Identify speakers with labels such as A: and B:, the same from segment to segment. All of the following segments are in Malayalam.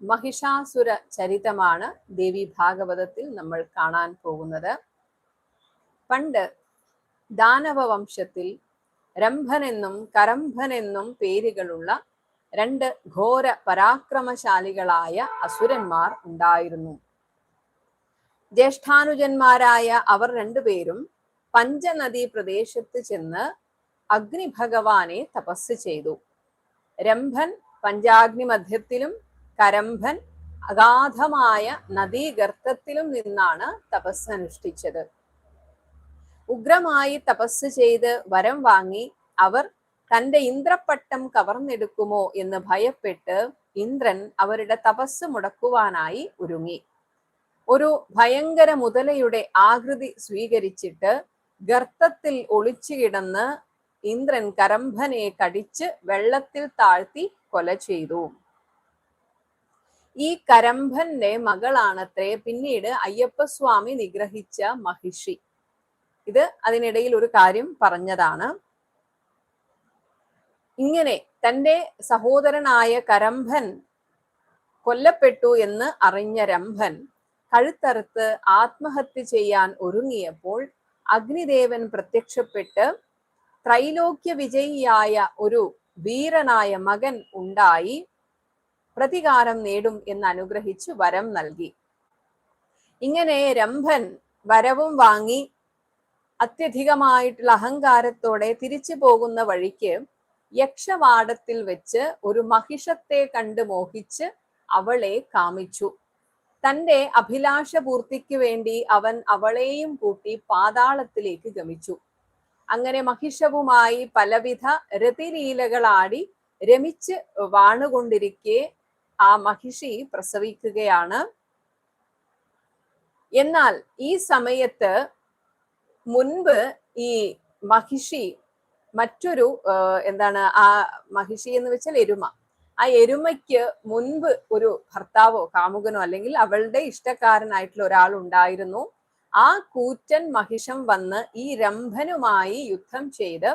A: മഹിഷാസുര ചരിതമാണ് ദേവി ഭാഗവതത്തിൽ നമ്മൾ കാണാൻ പോകുന്നത്. പണ്ട് ദാനവ വംശത്തിൽ രംഭനെന്നും കരംഭനെന്നും പേരുകളുള്ള രണ്ട് ഘോര പരാക്രമശാലികളായ അസുരന്മാർ ഉണ്ടായിരുന്നു. ജ്യേഷ്ഠാനുജന്മാരായ അവർ രണ്ടുപേരും പഞ്ചനദീ പ്രദേശത്ത് ചെന്ന് അഗ്നിഭഗവാനെ തപസ് ചെയ്തു. രംഭൻ പഞ്ചാഗ്നി മധ്യത്തിലും കരംഭൻ അഗാധമായ നദീഗർത്തത്തിലും നിന്നാണ് തപസ് അനുഷ്ഠിച്ചത്. ഉഗ്രമായി തപസ് ചെയ്ത് വരം വാങ്ങി അവർ തന്റെ ഇന്ദ്രപ്പട്ടം കവർന്നെടുക്കുമോ എന്ന് ഭയപ്പെട്ട് ഇന്ദ്രൻ അവരുടെ തപസ് മുടക്കുവാനായി ഒരുങ്ങി. ഒരു ഭയങ്കര മുതലയുടെ ആകൃതി സ്വീകരിച്ചിട്ട് ഗർത്തത്തിൽ ഒളിച്ചു കിടന്ന് ഇന്ദ്രൻ കരംഭനെ കടിച്ച് വെള്ളത്തിൽ താഴ്ത്തി കൊല ചെയ്തു. ഈ കരംഭന്റെ മകളാണത്രേ പിന്നീട് അയ്യപ്പസ്വാമി നിഗ്രഹിച്ച മഹിഷി. ഇത് അതിനിടയിൽ ഒരു കാര്യം പറഞ്ഞതാണ്. ഇങ്ങനെ തന്റെ സഹോദരനായ കരംഭൻ കൊല്ലപ്പെട്ടു എന്ന് അറിഞ്ഞ രംഭൻ കഴുത്തറുത്ത് ആത്മഹത്യ ചെയ്യാൻ ഒരുങ്ങിയപ്പോൾ അഗ്നിദേവൻ പ്രത്യക്ഷപ്പെട്ട് ത്രൈലോക്യ വിജയിയായ ഒരു വീരനായ മകൻ ഉണ്ടായി. പ്രതികാരം നേടും എന്ന് അനുഗ്രഹിച്ച് വരം നൽകി. ഇങ്ങനെ രംഭൻ വരവും വാങ്ങി അത്യധികമായിട്ടുള്ള അഹങ്കാരത്തോടെ തിരിച്ചു പോകുന്ന വഴിക്ക് യക്ഷവാടത്തിൽ വെച്ച് ഒരു മഹിഷത്തെ കണ്ട് മോഹിച്ച് അവളെ കാമിച്ചു. തന്റെ അഭിലാഷ പൂർത്തിക്ക് വേണ്ടി അവൻ അവളെയും കൂട്ടി പാതാളത്തിലേക്ക് ഗമിച്ചു. അങ്ങനെ മഹിഷവുമായി പലവിധ രതിലീലകളാടി രമിച്ച് വാണുകൊണ്ടിരിക്കെ ആ മഹിഷി പ്രസവിക്കുകയാണ്. എന്നാൽ ഈ സമയത്ത് മുൻപ് ഈ മഹിഷി മറ്റൊരു എന്താണ് ആ മഹിഷി എന്ന് വെച്ചാൽ എരുമ. ആ എരുമയ്ക്ക് മുൻപ് ഒരു ഭർത്താവോ കാമുകനോ അല്ലെങ്കിൽ അവളുടെ ഇഷ്ടക്കാരനായിട്ടുള്ള ഒരാൾ ഉണ്ടായിരുന്നു. ആ കൂറ്റൻ മഹിഷം വന്ന് ഈ രംഭനുമായി യുദ്ധം ചെയ്ത്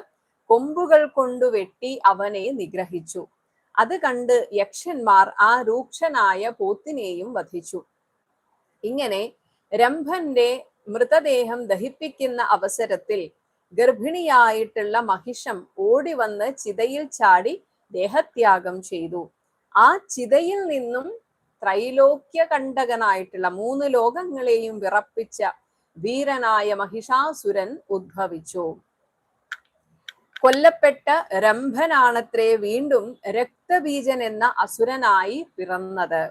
A: കൊമ്പുകൾ കൊണ്ടു വെട്ടി അവനെ നിഗ്രഹിച്ചു. അത് കണ്ട് യക്ഷന്മാർ ആ രൂക്ഷനായ പോത്തിനെയും വധിച്ചു. ഇങ്ങനെ രംഭന്റെ മൃതദേഹം ദഹിപ്പിക്കുന്ന അവസരത്തിൽ ഗർഭിണിയായിട്ടുള്ള മഹിഷം ഓടി വന്ന് ചിതയിൽ ചാടി ദേഹത്യാഗം ചെയ്തു. ആ ചിതയിൽ നിന്നും ത്രൈലോക്യ കണ്ടകനായിട്ടുള്ള മൂന്ന് ലോകങ്ങളെയും വിറപ്പിച്ച വീരനായ മഹിഷാസുരൻ ഉദ്ഭവിച്ചു. കൊല്ലപ്പെട്ട രംഭനാണത്രേ വീണ്ടും രക്തബീജൻ എന്ന അസുരനായി പിറന്നത്.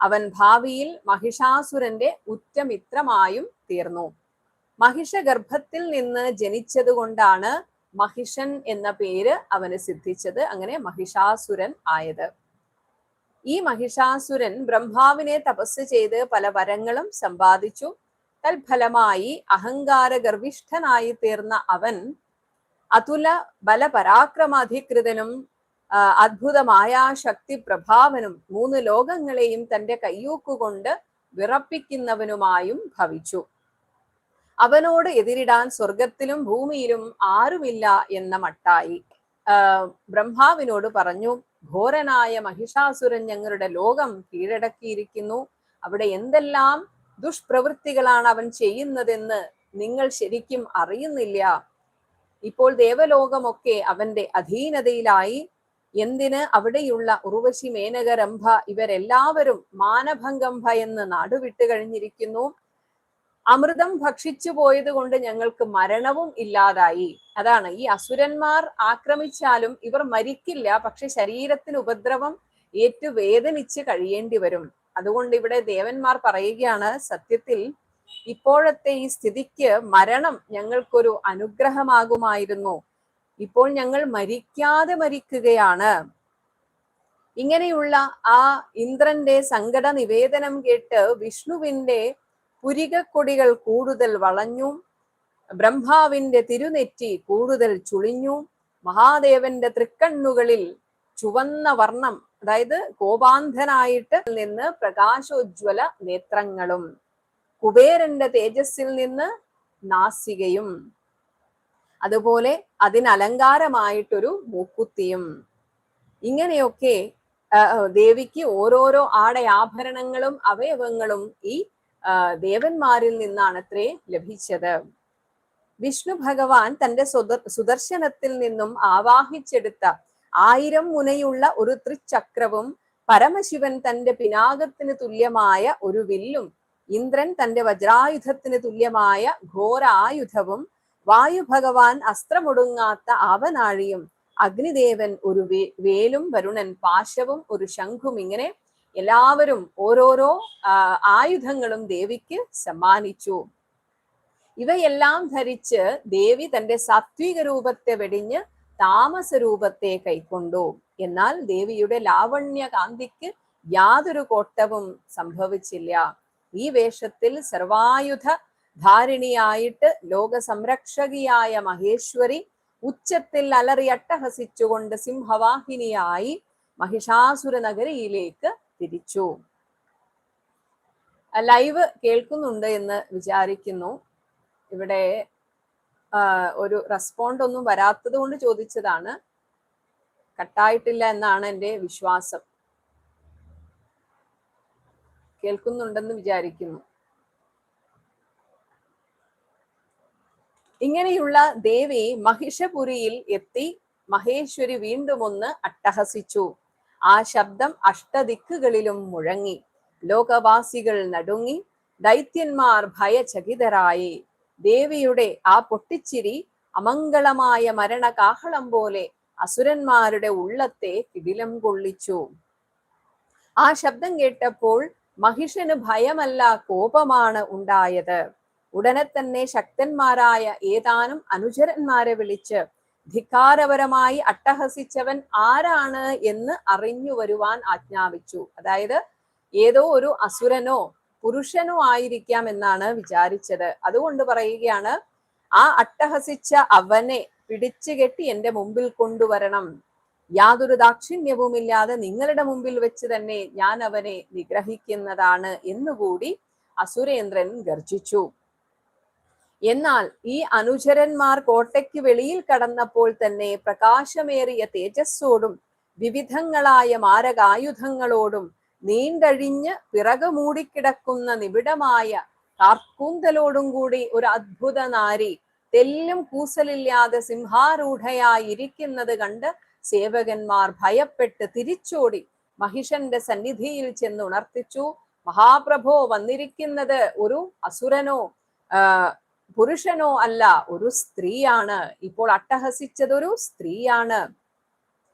A: അവൻ ഭാവിയിൽ മഹിഷാസുരന്റെ ഉറ്റമിത്രമായും തീർന്നു. മഹിഷഗർഭത്തിൽ നിന്ന് ജനിച്ചതുകൊണ്ടാണ് മഹിഷൻ എന്ന പേര് അവന് സിദ്ധിച്ചത്. അങ്ങനെ മഹിഷാസുരൻ ആയത്. ഈ മഹിഷാസുരൻ ബ്രഹ്മാവിനെ തപസ് ചെയ്ത് പല വരങ്ങളും സമ്പാദിച്ചു. തൽഫലമായി അഹങ്കാര ഗർവിഷ്ഠനായി തീർന്ന അവൻ അതുല ബല ബലപരാക്രമാധികൃതനും അദ്ഭുതമായ ശക്തി പ്രഭാവനും മൂന്ന് ലോകങ്ങളെയും തന്റെ കയ്യൂക്കുകൊണ്ട് വിറപ്പിക്കുന്നവനുമായും ഭവിച്ചു. അവനോട് എതിരിടാൻ സ്വർഗത്തിലും ഭൂമിയിലും ആരുമില്ല എന്ന മട്ടായി. ബ്രഹ്മാവിനോട് പറഞ്ഞു ഘോരനായ മഹിഷാസുരൻ ഞങ്ങളുടെ ലോകം കീഴടക്കിയിരിക്കുന്നു. അവിടെ എന്തെല്ലാം ദുഷ്പ്രവൃത്തികളാണ് അവൻ ചെയ്യുന്നതെന്ന് നിങ്ങൾ ശരിക്കും അറിയുന്നില്ല. ഇപ്പോൾ ദേവലോകമൊക്കെ അവന്റെ അധീനതയിലായി. എന്തിന്? അവിടെയുള്ള ഉർവശി മേനകരംഭ ഇവരെല്ലാവരും മാനഭംഗം ഭയന്ന് നാടുവിട്ട് കഴിഞ്ഞിരിക്കുന്നു. അമൃതം ഭക്ഷിച്ചു പോയത് കൊണ്ട് ഞങ്ങൾക്ക് മരണവും ഇല്ലാതായി. അതാണ് ഈ അസുരന്മാർ ആക്രമിച്ചാലും ഇവർ മരിക്കില്ല പക്ഷെ ശരീരത്തിന് ഉപദ്രവം ഏറ്റു വേദനിച്ച് കഴിയേണ്ടി വരും. അതുകൊണ്ട് ഇവിടെ ദേവന്മാർ പറയുകയാണ് സത്യത്തിൽ ഇപ്പോഴത്തെ ഈ സ്ഥിതിക്ക് മരണം ഞങ്ങൾക്കൊരു അനുഗ്രഹമാകുമായിരുന്നു. ഇപ്പോൾ ഞങ്ങൾ മരിക്കാതെ മരിക്കുകയാണ്. ഇങ്ങനെയുള്ള ആ ഇന്ദ്രന്റെ സങ്കട നിവേദനം കേട്ട് വിഷ്ണുവിന്റെ പുരികക്കൊടികൾ കൂടുതൽ വളഞ്ഞു ബ്രഹ്മാവിന്റെ തിരുനെറ്റി കൂടുതൽ ചുളിഞ്ഞു മഹാദേവന്റെ തൃക്കണ്ണുകളിൽ ചുവന്ന വർണം അതായത് കോപാന്ധനായിട്ട് നിന്ന് പ്രകാശോജ്വല നേത്രങ്ങളും. കുബേരന്റെ തേജസ്സിൽ നിന്ന് നാസികയും അതുപോലെ അതിനലങ്കാരമായിട്ടൊരു മൂക്കുത്തിയും. ഇങ്ങനെയൊക്കെ ദേവിക്ക് ഓരോരോ ആടയാഭരണങ്ങളും അവയവങ്ങളും ഈ ദേവന്മാരിൽ നിന്നാണ് അത്രേ ലഭിച്ചത്. വിഷ്ണു ഭഗവാൻ തന്റെ സുദ- സുദർശനത്തിൽ നിന്നും ആവാഹിച്ചെടുത്ത ആയിരം മുനയുള്ള ഒരു ത്രിചക്രവും പരമശിവൻ തന്റെ പിനാകത്തിന് തുല്യമായ ഒരു വില്ലും ഇന്ദ്രൻ തന്റെ വജ്രായുധത്തിന് തുല്യമായ ഘോരായുധവും വായു ഭഗവാൻ അസ്ത്രമൊടുങ്ങാത്ത ആവനാഴിയും അഗ്നിദേവൻ ഒരു വേലും വരുണൻ പാശവും ഒരു ശംഖും ഇങ്ങനെ എല്ലാവരും ഓരോരോ ആയുധങ്ങളും ദേവിക്ക് സമ്മാനിച്ചു. ഇവയെല്ലാം ധരിച്ച് ദേവി തന്റെ സാത്വിക രൂപത്തെ വെടിഞ്ഞ് താമസ രൂപത്തെ കൈക്കൊണ്ടു. എന്നാൽ ദേവിയുടെ ലാവണ്യ കാന്തിക്ക് യാതൊരു കോട്ടവും സംഭവിച്ചില്ല. ഈ വേഷത്തിൽ സർവായുധ ധാരിണിയായിട്ട് ലോക സംരക്ഷകിയായ മഹേശ്വരി ഉച്ചത്തിൽ അലറി അട്ടഹസിച്ചുകൊണ്ട് സിംഹവാഹിനിയായി മഹിഷാസുര നഗരിയിലേക്ക് തിരിച്ചു. ലൈവ് കേൾക്കുന്നുണ്ട് എന്ന് വിചാരിക്കുന്നു. ഇവിടെ ഒരു റെസ്പോണ്ട് ഒന്നും വരാത്തത് കൊണ്ട് ചോദിച്ചതാണ്. കട്ടായിട്ടില്ല എന്നാണ് എന്റെ വിശ്വാസം. കേൾക്കുന്നുണ്ടെന്ന് വിചാരിക്കുന്നു. ഇങ്ങനെയുള്ള ദേവി മഹിഷപുരിയിൽ എത്തി മഹേശ്വരി വീണ്ടും ഒന്ന് അട്ടഹസിച്ചു. ആ ശബ്ദം അഷ്ടദിക്കുകളിലും മുഴങ്ങി. ലോകവാസികൾ നടുങ്ങി. ദൈത്യന്മാർ ഭയചകിതരായി. ദേവിയുടെ ആ പൊട്ടിച്ചിരി അമംഗളമായ മരണകാഹളം പോലെ അസുരന്മാരുടെ ഉള്ളത്തെ കിടിലം കൊള്ളിച്ചു. ആ ശബ്ദം കേട്ടപ്പോൾ മഹിഷന് ഭയമല്ല കോപമാണ് ഉണ്ടായത്. ഉടനെ തന്നെ ശക്തന്മാരായ ഏതാനും അനുചരന്മാരെ വിളിച്ച് ധിക്കാരപരമായി അട്ടഹസിച്ചവൻ ആരാണ് എന്ന് അറിഞ്ഞു വരുവാൻ ആജ്ഞാപിച്ചു. അതായത് ഏതോ ഒരു അസുരനോ പുരുഷനോ ആയിരിക്കാം എന്നാണ് വിചാരിച്ചത്. അതുകൊണ്ട് പറയുകയാണ് ആ അട്ടഹസിച്ച അവനെ പിടിച്ചുകെട്ടി എന്റെ മുമ്പിൽ കൊണ്ടുവരണം. യാതൊരു ദാക്ഷിണ്യവുമില്ലാതെ നിങ്ങളുടെ മുമ്പിൽ വെച്ച് തന്നെ ഞാൻ അവനെ നിഗ്രഹിക്കുന്നതാണ് എന്നുകൂടി അസുരേന്ദ്രൻ ഗർജിച്ചു. എന്നാൽ ഈ അനുചരന്മാർ കോട്ടയ്ക്ക് വെളിയിൽ കടന്നപ്പോൾ തന്നെ പ്രകാശമേറിയ തേജസ്സോടും വിവിധങ്ങളായ മാരകായുധങ്ങളോടും നീണ്ടഴിഞ്ഞ് പിറകു മൂടിക്കിടക്കുന്ന നിബിഡമായ കാർക്കൂന്തലോടും കൂടി ഒരു അദ്ഭുത നാരി തെല്ലും കൂസലില്ലാതെ സിംഹാരൂഢയായിരിക്കുന്നത് കണ്ട് സേവകന്മാർ ഭയപ്പെട്ട് തിരിച്ചോടി മഹിഷന്റെ സന്നിധിയിൽ ചെന്ന് ഉണർത്തിച്ചു. മഹാപ്രഭോ വന്നിരിക്കുന്നത് ഒരു അസുരനോ പുരുഷനോ അല്ല ഒരു സ്ത്രീയാണ്. ഇപ്പോൾ അട്ടഹസിച്ചതൊരു സ്ത്രീയാണ്.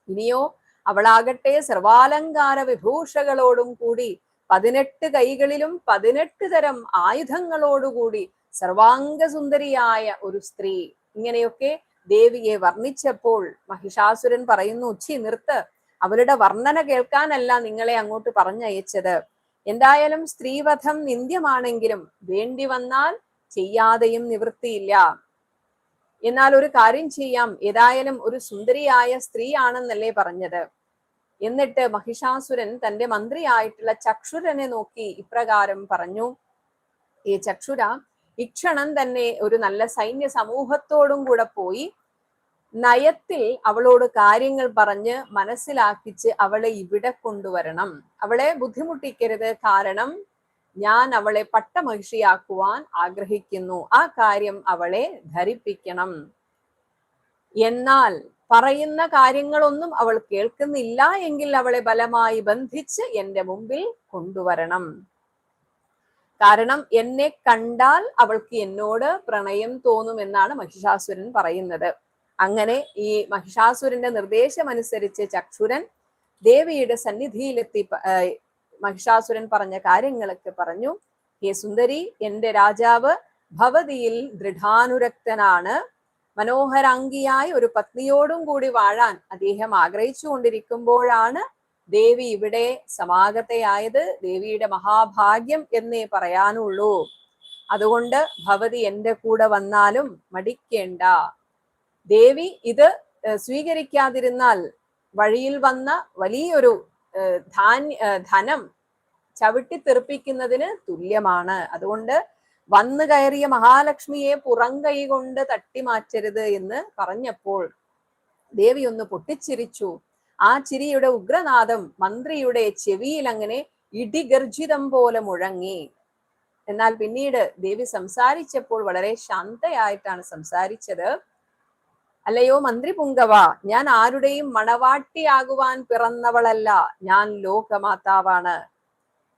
A: ഇനിയോ അവളാകട്ടെ സർവാലങ്കാര വിഭൂഷകളോടും കൂടി പതിനെട്ട് കൈകളിലും പതിനെട്ട് തരം ആയുധങ്ങളോടുകൂടി സർവാംഗസുന്ദരിയായ ഒരു സ്ത്രീ. ഇങ്ങനെയൊക്കെ ദേവിയെ വർണിച്ചപ്പോൾ മഹിഷാസുരൻ പറയുന്നു ഉച്ചി നിർത്ത്. അവരുടെ വർണന കേൾക്കാനല്ല നിങ്ങളെ അങ്ങോട്ട് പറഞ്ഞയച്ചത്. എന്തായാലും സ്ത്രീവധം നിന്ദ്യമാണെങ്കിലും വേണ്ടി വന്നാൽ ചെയ്യാതെയും നിവൃത്തിയില്ല. എന്നാൽ ഒരു കാര്യം ചെയ്യാം. ഏതായാലും ഒരു സുന്ദരിയായ സ്ത്രീയാണെന്നല്ലേ പറഞ്ഞത്. എന്നിട്ട് മഹിഷാസുരൻ തന്റെ മന്ത്രിയായിട്ടുള്ള ചക്ഷുരനെ നോക്കി ഇപ്രകാരം പറഞ്ഞു ഈ ചക്ഷുര ഇക്ഷണം തന്നെ ഒരു നല്ല സൈന്യ സമൂഹത്തോടും കൂടെ പോയി നയത്തിൽ അവളോട് കാര്യങ്ങൾ പറഞ്ഞ് മനസ്സിലാക്കിച്ച് അവളെ ഇവിടെ കൊണ്ടുവരണം. അവളെ ബുദ്ധിമുട്ടിക്കരുത്. കാരണം ഞാൻ അവളെ പട്ടമഹിഷിയാക്കുവാൻ ആഗ്രഹിക്കുന്നു. ആ കാര്യം അവളെ ധരിപ്പിക്കണം. എന്നാൽ പറയുന്ന കാര്യങ്ങളൊന്നും അവൾ കേൾക്കുന്നില്ല എങ്കിൽ അവളെ ബലമായി ബന്ധിച്ച് എന്റെ മുമ്പിൽ കൊണ്ടുവരണം. കാരണം എന്നെ കണ്ടാൽ അവൾക്ക് എന്നോട് പ്രണയം തോന്നുമെന്നാണ് മഹിഷാസുരൻ പറയുന്നത്. അങ്ങനെ ഈ മഹിഷാസുരന്റെ നിർദ്ദേശമനുസരിച്ച് ചക്ഷുരൻ ദേവിയുടെ സന്നിധിയിലെത്തി മഹിഷാസുരൻ പറഞ്ഞ കാര്യങ്ങളൊക്കെ പറഞ്ഞു. ഹേ സുന്ദരി എന്റെ രാജാവ് ഭവതിയിൽ ദൃഢാനുരക്തനാണ്. മനോഹരാംഗിയായ ഒരു പത്നിയോടും കൂടി വാഴാൻ അദ്ദേഹം ആഗ്രഹിച്ചു കൊണ്ടിരിക്കുമ്പോഴാണ് ദേവി ഇവിടെ സമാഗതയായത് ദേവിയുടെ മഹാഭാഗ്യം എന്നേ പറയാനുള്ളൂ. അതുകൊണ്ട് ഭവതി എന്റെ കൂടെ വന്നാലും മടിക്കേണ്ട. ദേവി ഇത് സ്വീകരിക്കാതിരുന്നാൽ വഴിയിൽ വന്ന വലിയൊരു ധാന്യ ധനം ധനം ചവിട്ടിത്തെറിപ്പിക്കുന്നതിന് തുല്യമാണ്. അതുകൊണ്ട് വന്നു കയറിയ മഹാലക്ഷ്മിയെ പുറംകൈ കൊണ്ട് തട്ടിമാറ്റരുത് എന്ന് പറഞ്ഞപ്പോൾ ദേവി ഒന്ന് പൊട്ടിച്ചിരിച്ചു. ആ ചിരിയുടെ ഉഗ്രനാദം മന്ത്രിയുടെ ചെവിയിൽ അങ്ങനെ ഇടിഗർജിതം പോലെ മുഴങ്ങി. എന്നാൽ പിന്നീട് ദേവി സംസാരിച്ചപ്പോൾ വളരെ ശാന്തയായിട്ടാണ് സംസാരിച്ചത്. അല്ലയോ മന്ത്രി പുങ്കവ ഞാൻ ആരുടെയും മണവാട്ടിയാകുവാൻ പിറന്നവളല്ല ഞാൻ ലോകമാതാവാണ്.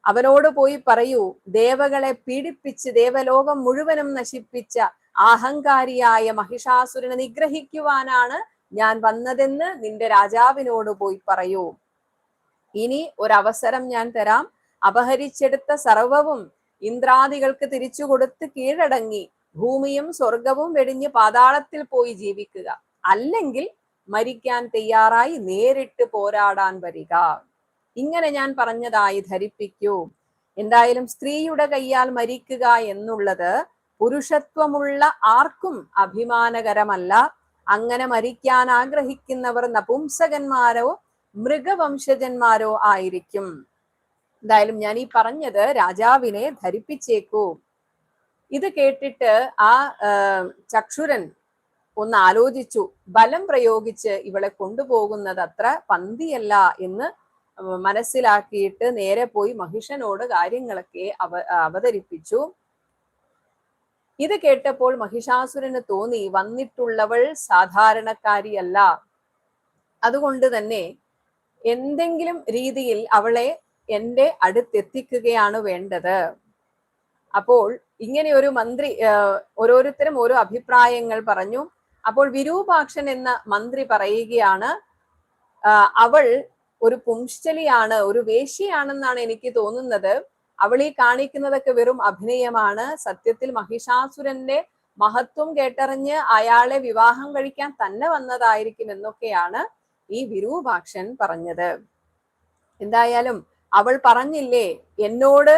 A: അവനോട് പോയി പറയൂ ദേവകളെ പീഡിപ്പിച്ച് ദേവലോകം മുഴുവനും നശിപ്പിച്ച അഹങ്കാരിയായ മഹിഷാസുരനെ നിഗ്രഹിക്കുവാനാണ് ഞാൻ വന്നതെന്ന് നിന്റെ രാജാവിനോട് പോയി പറയൂ. ഇനി ഒരവസരം ഞാൻ തരാം. അപഹരിച്ചെടുത്ത സർവവും ഇന്ദ്രാദികൾക്ക് തിരിച്ചു കൊടുത്ത് കീഴടങ്ങി. ഭൂമിയും സ്വർഗവും വെടിഞ്ഞ് പാതാളത്തിൽ പോയി ജീവിക്കുക. അല്ലെങ്കിൽ മരിക്കാൻ തയ്യാറായി നേരിട്ട് പോരാടാൻ വരിക. ഇങ്ങനെ ഞാൻ പറഞ്ഞതായി ധരിപ്പിക്കൂ. എന്തായാലും സ്ത്രീയുടെ കയ്യാൽ മരിക്കുക എന്നുള്ളത് പുരുഷത്വമുള്ള ആർക്കും അഭിമാനകരമല്ല. അങ്ങനെ മരിക്കാൻ ആഗ്രഹിക്കുന്നവർ നപുംസകന്മാരോ മൃഗവംശജന്മാരോ ആയിരിക്കും. എന്തായാലും ഞാൻ ഈ പറഞ്ഞത് രാജാവിനെ ധരിപ്പിച്ചേക്കൂ. ഇത് കേട്ടിട്ട് ആ ചക്ഷുരൻ ഒന്ന് ആലോചിച്ചു. ബലം പ്രയോഗിച്ച് ഇവളെ കൊണ്ടുപോകുന്നത് അത്ര പന്തിയല്ല എന്ന് മനസ്സിലാക്കിയിട്ട് നേരെ പോയി മഹിഷനോട് കാര്യങ്ങളൊക്കെ അവ അവതരിപ്പിച്ചു. ഇത് കേട്ടപ്പോൾ മഹിഷാസുരന് തോന്നി വന്നിട്ടുള്ളവൾ സാധാരണക്കാരിയല്ല. അതുകൊണ്ട് തന്നെ എന്തെങ്കിലും രീതിയിൽ അവളെ എന്റെ അടുത്തെത്തിക്കുകയാണ് വേണ്ടത്. അപ്പോൾ ഇങ്ങനെ ഒരു മന്ത്രി ഓരോരുത്തരും ഓരോ അഭിപ്രായങ്ങൾ പറഞ്ഞു. അപ്പോൾ വിരൂപാക്ഷൻ എന്ന മന്ത്രി പറയുകയാണ് അവൾ ഒരു പുംശ്ചലിയാണ് ഒരു വേശിയാണെന്നാണ് എനിക്ക് തോന്നുന്നത്. അവൾ ഈ കാണിക്കുന്നതൊക്കെ വെറും അഭിനയമാണ്. സത്യത്തിൽ മഹിഷാസുരന്റെ മഹത്വം കേട്ടറിഞ്ഞ് അയാളെ വിവാഹം കഴിക്കാൻ തന്നെ വന്നതായിരിക്കും എന്നൊക്കെയാണ് ഈ വിരൂപാക്ഷൻ പറഞ്ഞത്. എന്തായാലും അവൾ പറഞ്ഞില്ലേ എന്നോട്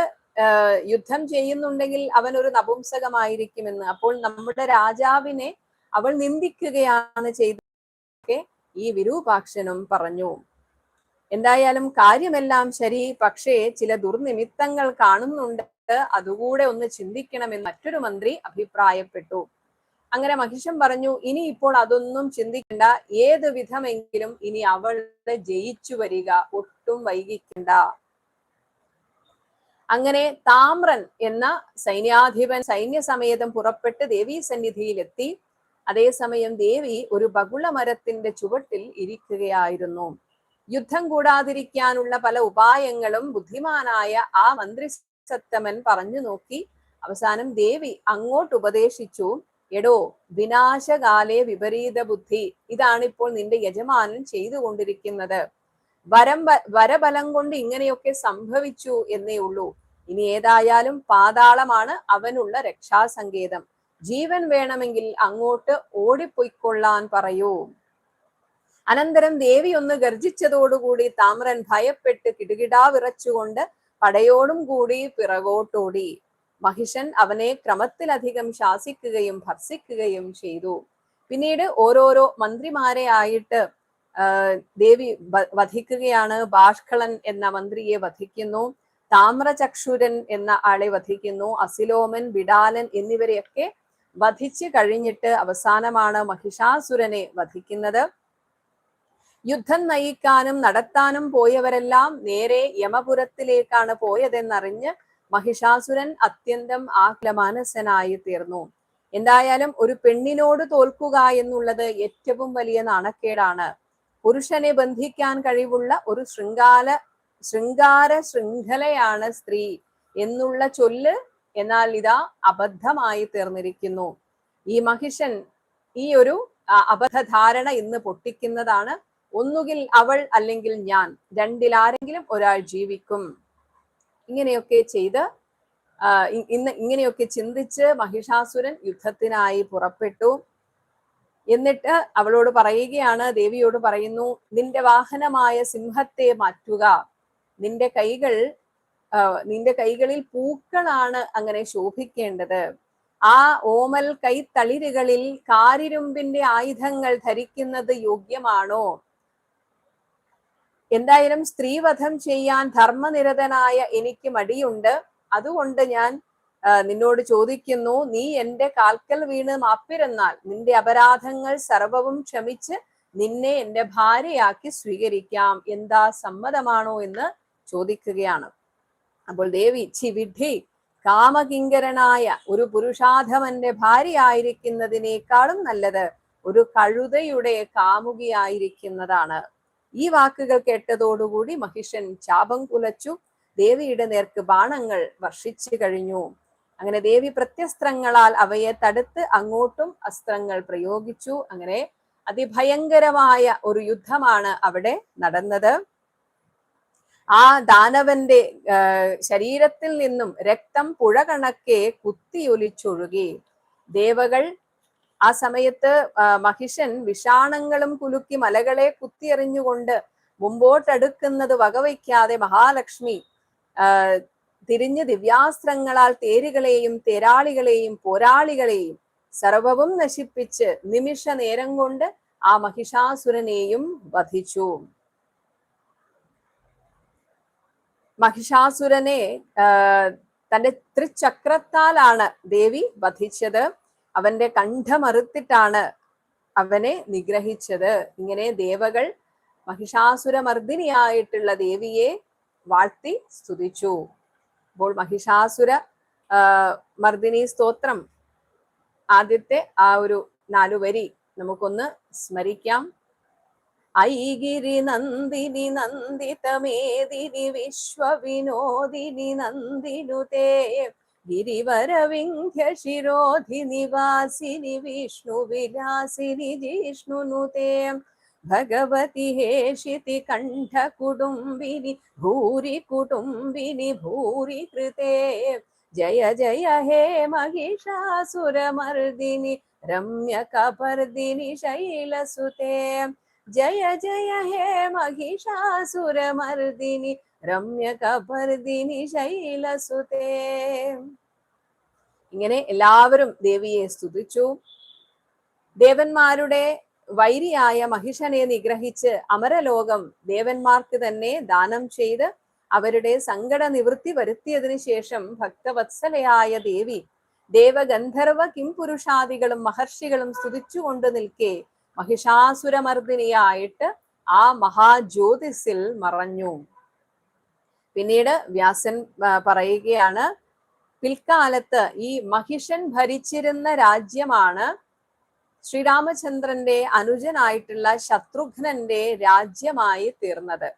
A: യുദ്ധം ചെയ്യുന്നുണ്ടെങ്കിൽ അവൻ ഒരു നപുംസകമായിരിക്കുമെന്ന്. അപ്പോൾ നമ്മുടെ രാജാവിനെ അവൾ നിന്ദിക്കുകയാണ് ചെയ്തൊക്കെ ഈ വിരൂപാക്ഷനും പറഞ്ഞു. എന്തായാലും കാര്യമെല്ലാം ശരി. പക്ഷേ ചില ദുർനിമിത്തങ്ങൾ കാണുന്നുണ്ട്. അതുകൂടെ ഒന്ന് ചിന്തിക്കണമെന്ന് മറ്റൊരു മന്ത്രി അഭിപ്രായപ്പെട്ടു. അങ്ങനെ മഹിഷം പറഞ്ഞു ഇനി ഇപ്പോൾ അതൊന്നും ചിന്തിക്കണ്ട. ഏത് വിധമെങ്കിലും ഇനി അവളെ ജയിച്ചു വരിക. ഒട്ടും വൈകിക്കണ്ട. അങ്ങനെ താമ്രൻ എന്ന സൈന്യാധിപൻ സൈന്യസമേതം പുറപ്പെട്ട് ദേവീ സന്നിധിയിലെത്തി. അതേസമയം ദേവി ഒരു ബകുള മരത്തിന്റെ ചുവട്ടിൽ ഇരിക്കുകയായിരുന്നു. യുദ്ധം കൂടാതിരിക്കാനുള്ള പല ഉപായങ്ങളും ബുദ്ധിമാനായ ആ മന്ത്രി സത്തമൻ പറഞ്ഞു നോക്കി. അവസാനം ദേവി അങ്ങോട്ട് ഉപദേശിച്ചു. എടോ വിനാശകാലെ വിപരീത ബുദ്ധി. ഇതാണ് ഇപ്പോൾ നിന്റെ യജമാനൻ ചെയ്തുകൊണ്ടിരിക്കുന്നത്. വരം വരബലം കൊണ്ട് ഇങ്ങനെയൊക്കെ സംഭവിച്ചു എന്നേ ഉള്ളൂ. ഇനി ഏതായാലും പാതാളമാണ് അവനുള്ള രക്ഷാസങ്കേതം. ജീവൻ വേണമെങ്കിൽ അങ്ങോട്ട് ഓടിപ്പോയിക്കൊള്ളാൻ പറയൂ. അനന്തരം ദേവി ഒന്ന് ഗർജിച്ചതോടുകൂടി താമ്രൻ ഭയപ്പെട്ട് കിടുകിടാ വിറച്ചുകൊണ്ട് പടയോടും കൂടി പിറകോട്ടോടി. മഹിഷൻ അവനെ ക്രമത്തിലധികം ശാസിക്കുകയും ഭർസിക്കുകയും ചെയ്തു. പിന്നീട് ഓരോരോ മന്ത്രിമാരെ ആയിട്ട് ദേവി വധിക്കുകയാണ്. ബാഷ്കളൻ എന്ന മന്ത്രിയെ വധിക്കുന്നു. താമ്രചക്ഷുരൻ എന്ന ആളെ വധിക്കുന്നു. അസിലോമൻ ബിഡാലൻ എന്നിവരെയൊക്കെ വധിച്ചു കഴിഞ്ഞിട്ട് അവസാനമാണ് മഹിഷാസുരനെ വധിക്കുന്നത്. യുദ്ധം നയിക്കാനും നടത്താനും പോയവരെല്ലാം നേരെ യമപുരത്തിലേക്കാണ് പോയതെന്നറിഞ്ഞ് മഹിഷാസുരൻ അത്യന്തം ആഹ്ലമാനസനായി തീർന്നു. എന്തായാലും ഒരു പെണ്ണിനോട് തോൽക്കുക എന്നുള്ളത് ഏറ്റവും വലിയ നാണക്കേടാണ്. പുരുഷനെ ബന്ധിക്കാൻ കഴിവുള്ള ഒരു ശൃംഗാല ശൃംഗാര ശൃംഖലയാണ് സ്ത്രീ എന്നുള്ള ചൊല്ല് എന്നാൽ ഇതാ അബദ്ധമായി തീർന്നിരിക്കുന്നു. ഈ മഹിഷൻ ഈ ഒരു അബദ്ധധാരണ ഇന്ന് പൊട്ടിക്കുന്നതാണ് ഒന്നുകിൽ അവൾ അല്ലെങ്കിൽ ഞാൻ രണ്ടിൽ ആരെങ്കിലും ഒരാൾ ജീവിക്കും. ഇങ്ങനെയൊക്കെ ചെയ്ത് ഇന്ന് ഇങ്ങനെയൊക്കെ ചിന്തിച്ച് മഹിഷാസുരൻ യുദ്ധത്തിനായി പുറപ്പെട്ടു. എന്നിട്ട് അവളോട് പറയുകയാണ് ദേവിയോട് പറയുന്നു നിന്റെ വാഹനമായ സിംഹത്തെ മാറ്റുക. നിന്റെ കൈകൾ നിന്റെ കൈകളിൽ പൂക്കളാണ് അങ്ങനെ ശോഭിക്കേണ്ടത്. ആ ഓമൽ കൈത്തളിരുകളിൽ കാരിരുമ്പിന്റെ ആയുധങ്ങൾ ധരിക്കുന്നത് യോഗ്യമാണോ? എന്തായാലും സ്ത്രീവധം ചെയ്യാൻ ധർമ്മനിരതനായ എനിക്ക് മടിയുണ്ട്. അതുകൊണ്ട് ഞാൻ നിന്നോട് ചോദിക്കുന്നു നീ എന്റെ കാൽക്കൽ വീണ് മാപ്പിരുന്നാൽ നിന്റെ അപരാധങ്ങൾ സർവവും ക്ഷമിച്ച് നിന്നെ എന്റെ ഭാര്യയാക്കി സ്വീകരിക്കാം. എന്താ സമ്മതമാണോ എന്ന് ചോദിക്കുകയാണ്. അപ്പോൾ ദേവി ചിവിഡി കാമകിങ്കരനായ ഒരു പുരുഷാധമന്റെ ഭാര്യയായിരിക്കുന്നതിനേക്കാളും നല്ലത് ഒരു കഴുതയുടെ കാമുകിയായിരിക്കുന്നതാണ്. ഈ വാക്കുകൾ കേട്ടതോടുകൂടി മഹിഷൻ ചാപം കുലച്ചു. ദേവിയുടെ നേർക്ക് ബാണങ്ങൾ വർഷിച്ചു കഴിഞ്ഞു. അങ്ങനെ ദേവി പ്രത്യസ്ത്രങ്ങളാൽ അവയെ തടുത്ത് അങ്ങോട്ടും അസ്ത്രങ്ങൾ പ്രയോഗിച്ചു. അങ്ങനെ അതിഭയങ്കരമായ ഒരു യുദ്ധമാണ് അവിടെ നടന്നത്. ആ ദാനവന്റെ ശരീരത്തിൽ നിന്നും രക്തം പുഴ കണക്കെ കുത്തിയൊലിച്ചൊഴുകി. ദേവകൾ ആ സമയത്ത് മഹിഷൻ വിഷാണങ്ങളും കുലുക്കി മലകളെ കുത്തിയെറിഞ്ഞുകൊണ്ട് മുമ്പോട്ടടുക്കുന്നത് വകവയ്ക്കാതെ മഹാലക്ഷ്മി തിരിഞ്ഞ് ദിവ്യാസ്ത്രങ്ങളാൽ തേരുകളെയും തേരാളികളെയും പോരാളികളെയും സർവവും നശിപ്പിച്ച് നിമിഷ നേരം കൊണ്ട് ആ മഹിഷാസുരനെയും വധിച്ചു. മഹിഷാസുരനെ തന്റെ ത്രിചക്രത്താലാണ് ദേവി വധിച്ചത്. അവന്റെ കണ്ഠമറുത്തിട്ടാണ് അവനെ നിഗ്രഹിച്ചത്. ഇങ്ങനെ ദേവകൾ മഹിഷാസുരമർദ്ദിനിയായിട്ടുള്ള ദേവിയെ വാഴ്ത്തി സ്തുതിച്ചു. അപ്പോൾ മഹിഷാസുര മർദിനി സ്തോത്രം. ആദ്യത്തെ ആ ഒരു നാലു വരി നമുക്കൊന്ന് സ്മരിക്കാം. ഐഗിരി നന്ദിനി നന്ദിതമേദിനി വിശ്വവിനോദിനി നന്ദിനുതേ गिरिवरविन्ध्यशिरोधिनिवासिनि विष्णुविलासिनि जिष्णुनुते। हे शिति कंठ कुटुंबिनी भूरि कृते जय जय हे महिषासुरमर्दिनि रम्यकपर्दिनि शैलसुते। जय जय हे महिषासुरमर्दिनि रम्यकपर्दिनि शैलसुते। ഇങ്ങനെ എല്ലാവരും ദേവിയെ സ്തുതിച്ചു. ദേവന്മാരുടെ വൈരിയായ മഹിഷനെ നിഗ്രഹിച്ച് അമരലോകം ദേവന്മാർക്ക് തന്നെ ദാനം ചെയ്ത് അവരുടെ സങ്കട നിവൃത്തി വരുത്തിയതിനു ശേഷം ഭക്തവത്സലയായ ദേവി ദേവഗന്ധർവ കിംപുരുഷാദികളും മഹർഷികളും സ്തുതിച്ചുകൊണ്ട് നിൽക്കെ മഹിഷാസുരമർദ്ദിനിയായിട്ട് ആ മഹാജ്യോതിസിൽ മറഞ്ഞു. പിന്നീട് വ്യാസൻ പറയുകയാണ് പിൽക്കാലത്ത് ഈ മഹിഷൻ ഭരിച്ചിരുന്ന രാജ്യമാണ് ശ്രീരാമചന്ദ്രന്റെ അനുജനായിട്ടുള്ള ശത്രുഘ്നന്റെ രാജ്യമായി തീർന്നത്.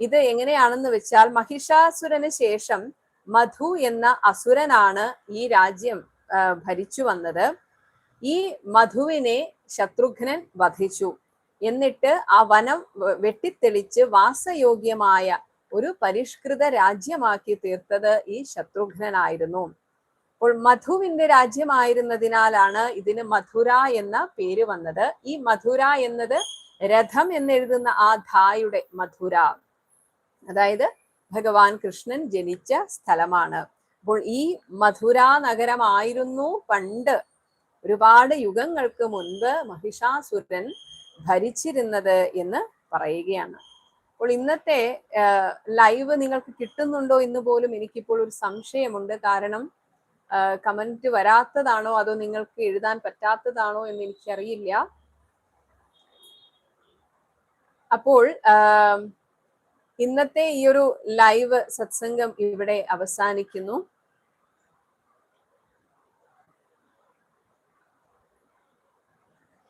A: ഇത് എങ്ങനെയാണെന്ന് വെച്ചാൽ മഹിഷാസുരന് ശേഷം മധു എന്ന അസുരനാണ് ഈ രാജ്യം ഭരിച്ചു വന്നത്. ഈ മധുവിനെ ശത്രുഘ്നൻ വധിച്ചു. എന്നിട്ട് ആ വനം വെട്ടിത്തെളിച്ച് വാസയോഗ്യമായ ഒരു പരിഷ്കൃത രാജ്യമാക്കി തീർത്തത് ഈ ശത്രുഘ്നായിരുന്നു അപ്പോൾ മധുവിന്റെ രാജ്യമായിരുന്നതിനാലാണ് ഇതിന് മധുര എന്ന പേര് വന്നത്. ഈ മധുര എന്നത് രഥം എന്നെഴുതുന്ന ആ ധായുടെ മധുര. അതായത് ഭഗവാൻ കൃഷ്ണൻ ജനിച്ച സ്ഥലമാണ്. അപ്പോൾ ഈ മധുര നഗരമായിരുന്നു പണ്ട് ഒരുപാട് യുഗങ്ങൾക്ക് മുൻപ് മഹിഷാസുരൻ ഭരിച്ചിരുന്നത് എന്ന് പറയുകയാണ്. അപ്പോൾ ഇന്നത്തെ ലൈവ് നിങ്ങൾക്ക് കിട്ടുന്നുണ്ടോ എന്ന് പോലും എനിക്കിപ്പോൾ ഒരു സംശയമുണ്ട്. കാരണം കമന്റ് വരാത്തതാണോ? അതോ നിങ്ങൾക്ക് എഴുതാൻ പറ്റാത്തതാണോ എന്ന് എനിക്കറിയില്ല. അപ്പോൾ ഇന്നത്തെ ഈ ഒരു ലൈവ് സത്സംഗം ഇവിടെ അവസാനിക്കുന്നു.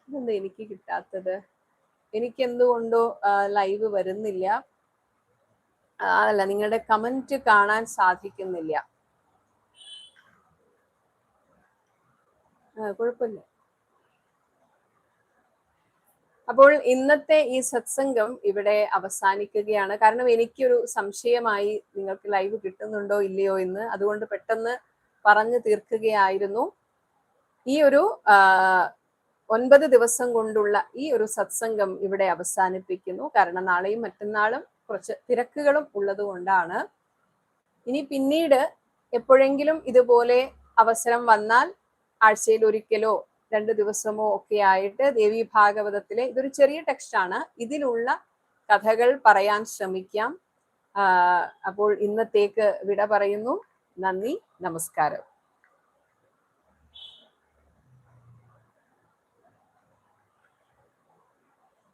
A: ഇതെന്താ എനിക്ക് കിട്ടാത്തത്? എനിക്ക് എന്തുകൊണ്ടോ ലൈവ് വരുന്നില്ല. അതല്ല നിങ്ങളുടെ കമന്റ് കാണാൻ സാധിക്കുന്നില്ല. കുഴപ്പമില്ല. അപ്പോൾ ഇന്നത്തെ ഈ സത്സംഗം ഇവിടെ അവസാനിക്കുകയാണ്. കാരണം എനിക്കൊരു സംശയമായി നിങ്ങൾക്ക് ലൈവ് കിട്ടുന്നുണ്ടോ ഇല്ലയോ എന്ന് അതുകൊണ്ട് പെട്ടെന്ന് പറഞ്ഞു തീർക്കുകയായിരുന്നു. ഈ ഒരു ഒൻപത് ദിവസം കൊണ്ടുള്ള ഈ ഒരു സത്സംഗം ഇവിടെ അവസാനിപ്പിക്കുന്നു. കാരണം നാളെയും മറ്റന്നാളും കുറച്ച് തിരക്കുകളും ഉള്ളതുകൊണ്ടാണ് ഇനി പിന്നീട് എപ്പോഴെങ്കിലും ഇതുപോലെ അവസരം വന്നാൽ ആഴ്ചയിൽ ഒരിക്കലോ രണ്ട് ദിവസമോ ഒക്കെ ആയിട്ട് ദേവി ഭാഗവതത്തിലെ ഇതൊരു ചെറിയ ടെക്സ്റ്റാണ് ഇതിലുള്ള കഥകൾ പറയാൻ ശ്രമിക്കാം. അപ്പോൾ ഇന്നത്തേക്ക് വിട പറയുന്നു. നന്ദി നമസ്കാരം.